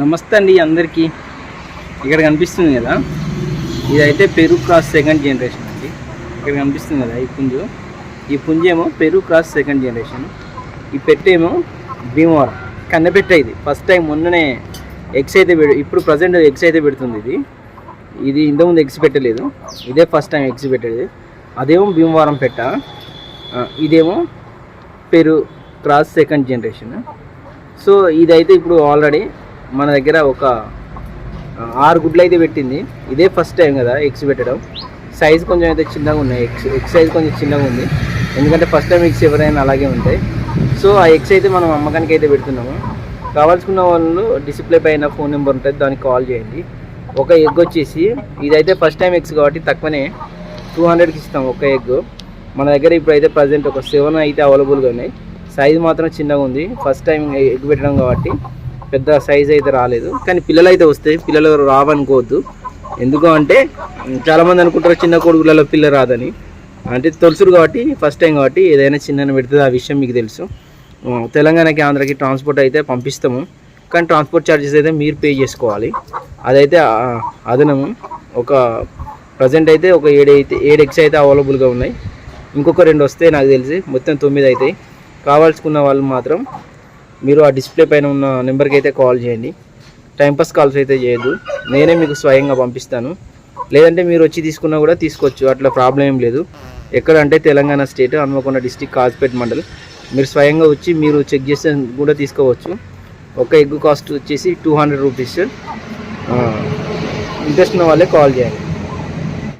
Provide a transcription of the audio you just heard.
నమస్తే అండి అందరికీ. ఇక్కడ కనిపిస్తుంది కదా? ఇదైతే పెరు క్రాస్ సెకండ్ జనరేషన్ అండి. ఇక్కడ కనిపిస్తుంది కదా ఈ పుంజు? ఈ పుంజు ఏమో పెరు క్రాస్ సెకండ్ జనరేషన్. ఈ పెట్టేమో భీమవరం. కన్నెపెట్ట ఇది. ఫస్ట్ టైం మొన్ననే ఎగ్స్ అయితే ఇప్పుడు ప్రజెంట్ ఎగ్స్ అయితే పెడుతుంది ఇది. ఇది ఇంతకుముందు ఎగ్స్ పెట్టలేదు. ఇదే ఫస్ట్ టైం ఎగ్స్ పెట్టేది. అదేమో భీమవరం పెట్ట. ఇదేమో Peru cross second generation. So ఇదైతే ఇప్పుడు ఆల్రెడీ మన దగ్గర ఒక ఆరు గుడ్లు అయితే పెట్టింది. ఇదే ఫస్ట్ టైం కదా ఎగ్స్ పెట్టడం. సైజ్ కొంచెం అయితే చిన్నగా ఉన్నాయి. ఎగ్స్ ఎగ్ సైజ్ కొంచెం చిన్నగా ఉంది. ఎందుకంటే ఫస్ట్ టైం ఎగ్స్ ఎవరైనా అలాగే ఉంటాయి సో ఆ ఎగ్స్ అయితే మనం అమ్మకానికి అయితే పెడుతున్నాము. కావాల్సుకున్న వాళ్ళు డిస్ప్లే పైన ఫోన్ నెంబర్ ఉంటుంది దానికి కాల్ చేయండి. ఒక ఎగ్ వచ్చేసి ఇదైతే ఫస్ట్ టైం ఎగ్స్ కాబట్టి తక్కువనే టూ హండ్రెడ్కి ఇస్తాం ఒక ఎగ్ మన దగ్గర ఇప్పుడైతే ప్రజెంట్ ఒక సెవెన్ అయితే అవైలబుల్గా ఉన్నాయి. సైజ్ మాత్రం చిన్నగా ఉంది. ఫస్ట్ టైం ఎగ్ పెట్టడం కాబట్టి. పెద్ద సైజ్ అయితే రాలేదు. కానీ పిల్లలు అయితే వస్తాయి పిల్లలు రావనుకోవద్దు. ఎందుకు అంటే చాలామంది అనుకుంటారు చిన్న కొడుకులలో పిల్ల రాదని. అంటే తెలుసురు కాబట్టి ఫస్ట్ టైం కాబట్టి ఏదైనా చిన్న పెడుతుంది ఆ విషయం మీకు తెలుసు. తెలంగాణకి ఆంధ్రాకి ట్రాన్స్పోర్ట్ అయితే పంపిస్తాము. కానీ ట్రాన్స్పోర్ట్ ఛార్జెస్ అయితే మీరు పే చేసుకోవాలి. అదైతే అదనము. ఒక ప్రజెంట్ అయితే ఒక ఏడు అయితే ఏడు ఎగ్స్ అయితే అవైలబుల్గా ఉన్నాయి. ఇంకొక రెండు వస్తే నాకు తెలిసి మొత్తం తొమ్మిది అవుతాయి. కావాల్సుకున్న వాళ్ళు మాత్రం మీరు ఆ డిస్ప్లే పైన ఉన్న నెంబర్కి అయితే కాల్ చేయండి. టైంపాస్ కాల్స్ అయితే చేయొద్దు. నేనే మీకు స్వయంగా పంపిస్తాను. లేదంటే మీరు వచ్చి తీసుకున్నా కూడా తీసుకోవచ్చు. అట్లా ప్రాబ్లం ఏం లేదు. ఎక్కడ అంటే తెలంగాణ స్టేట్ హనుమకొండ డిస్టిక్ కాజ్పేట్ మండల్. మీరు స్వయంగా వచ్చి మీరు చెక్ చేసి కూడా తీసుకోవచ్చు. ఒక ఎగ్ కాస్ట్ వచ్చేసి టూ హండ్రెడ్ రూపీస్ ఇంట్రెస్ట్ ఉన్న వాళ్ళే కాల్ చేయండి.